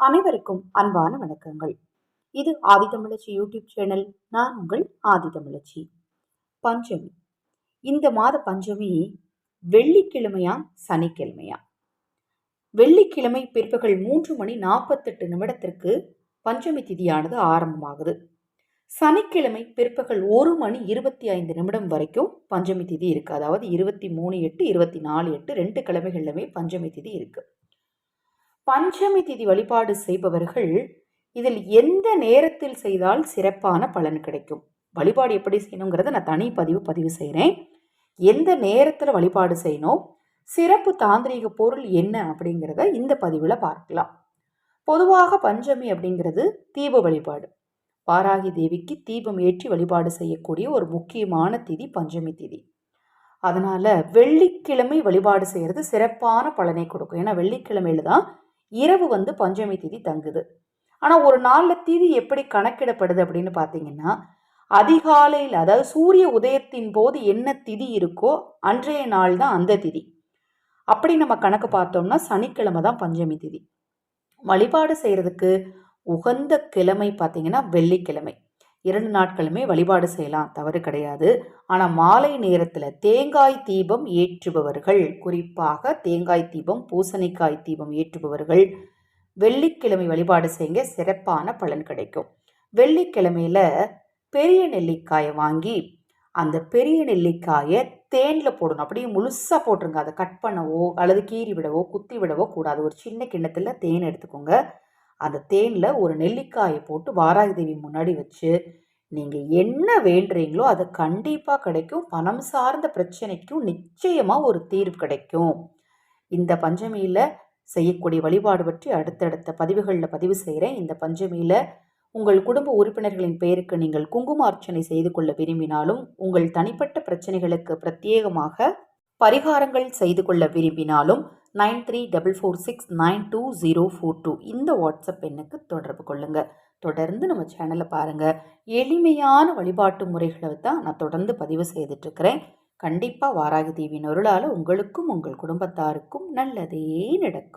அனைவருக்கும் அன்பான வணக்கங்கள். இது ஆதிதமிழச்சி யூடியூப் சேனல் நான் உங்கள் ஆதிதமிழச்சி பஞ்சமி. இந்த மாத பஞ்சமி வெள்ளிக்கிழமையா சனிக்கிழமையா வெள்ளிக்கிழமை பிற்பகல் மூன்று மணி நாற்பத்தெட்டு நிமிடத்திற்கு பஞ்சமி திதியானது ஆரம்பமாகுது. சனிக்கிழமை பிற்பகல் ஒரு மணி இருபத்தி ஐந்து நிமிடம் வரைக்கும் பஞ்சமி திதி இருக்குது அதாவது இருபத்தி மூணு எட்டு இருபத்தி நாலு எட்டு ரெண்டு கிழமைகளிலுமே பஞ்சமி திதி இருக்குது பஞ்சமி திதி வழிபாடு செய்பவர்கள் இதில் எந்த நேரத்தில் செய்தால் சிறப்பான பலன் கிடைக்கும்? வழிபாடு எப்படி செய்யணுங்கிறத நான் தனி பதிவு பதிவு செய்கிறேன் எந்த நேரத்தில் வழிபாடு செய்யணும்? சிறப்பு தாந்திரிக பொருள் என்ன அப்படிங்கிறத இந்த பதிவில் பார்க்கலாம். பொதுவாக பஞ்சமி அப்படிங்கிறது தீப வழிபாடு. வாராகி தேவிக்கு தீபம் ஏற்றி வழிபாடு செய்யக்கூடிய ஒரு முக்கியமான திதி பஞ்சமி திதி. அதனால் வெள்ளிக்கிழமை வழிபாடு செய்கிறது சிறப்பான பலனை கொடுக்கும். ஏன்னா வெள்ளிக்கிழமையில் தான் இரவு வந்து பஞ்சமி திதி தங்குது. ஆனால் ஒரு நாளில் திதி எப்படி கணக்கிடப்படுது அப்படின்னு பார்த்தீங்கன்னா அதிகாலையில் அதாவது சூரிய உதயத்தின் போது என்ன திதி இருக்கோ அன்றைய நாள் தான் அந்த திதி. அப்படி நம்ம கணக்கு பார்த்தோம்னா சனிக்கிழமை தான் பஞ்சமி திதி. வழிபாடு செய்கிறதுக்கு உகந்த கிழமை பார்த்தீங்கன்னா வெள்ளிக்கிழமை. இரண்டு நாட்களுமே வழிபாடு செய்யலாம் தவறு கிடையாது. ஆனால் மாலை நேரத்தில் தேங்காய் தீபம் ஏற்றுபவர்கள் குறிப்பாக தேங்காய் தீபம் பூசணிக்காய் தீபம் ஏற்றுபவர்கள் வெள்ளிக்கிழமை வழிபாடு செய்ய சிறப்பான பலன் கிடைக்கும். வெள்ளிக்கிழமையில் பெரிய நெல்லிக்காயை வாங்கி அந்த பெரிய நெல்லிக்காயை தேனில் போடணும். அப்படியே முழுசாக போட்டுருங்க. அதை கட் பண்ணவோ அல்லது கீறி விடவோ குத்தி விடவோ கூடாது. ஒரு சின்ன கிண்ணத்தில் தேன் எடுத்துக்கோங்க. அந்த தேனில் ஒரு நெல்லிக்காயை போட்டு வாராகி தேவி முன்னாடி வச்சு நீங்கள் என்ன வேண்டுறீங்களோ அது கண்டிப்பாக கிடைக்கும். பணம் சார்ந்த பிரச்சனைக்கும் நிச்சயமாக ஒரு தீர்வு கிடைக்கும். இந்த பஞ்சமியில் செய்யக்கூடிய வழிபாடு பற்றி அடுத்தடுத்த பதிவுகளில் பதிவு செய்கிறேன் இந்த பஞ்சமியில் உங்கள் குடும்ப உறுப்பினர்களின் பெயருக்கு நீங்கள் குங்கும அர்ச்சனை செய்து கொள்ள விரும்பினாலும் உங்கள் தனிப்பட்ட பிரச்சனைகளுக்கு பிரத்யேகமாக பரிகாரங்கள் செய்து கொள்ள விரும்பினாலும் nine three double four six nine two zero four two இந்த வாட்ஸ்அப் எண்ணுக்கு தொடர்பு கொள்ளுங்கள் தொடர்ந்து நம்ம சேனலை பாருங்கள் எளிமையான வழிபாட்டு முறைகளை தான் நான் தொடர்ந்து பதிவு செய்துட்ருக்கிறேன். கண்டிப்பாக வாராகி தேவியின் அருளால் உங்களுக்கும் உங்கள் குடும்பத்தாருக்கும் நல்லதே நடக்கும்.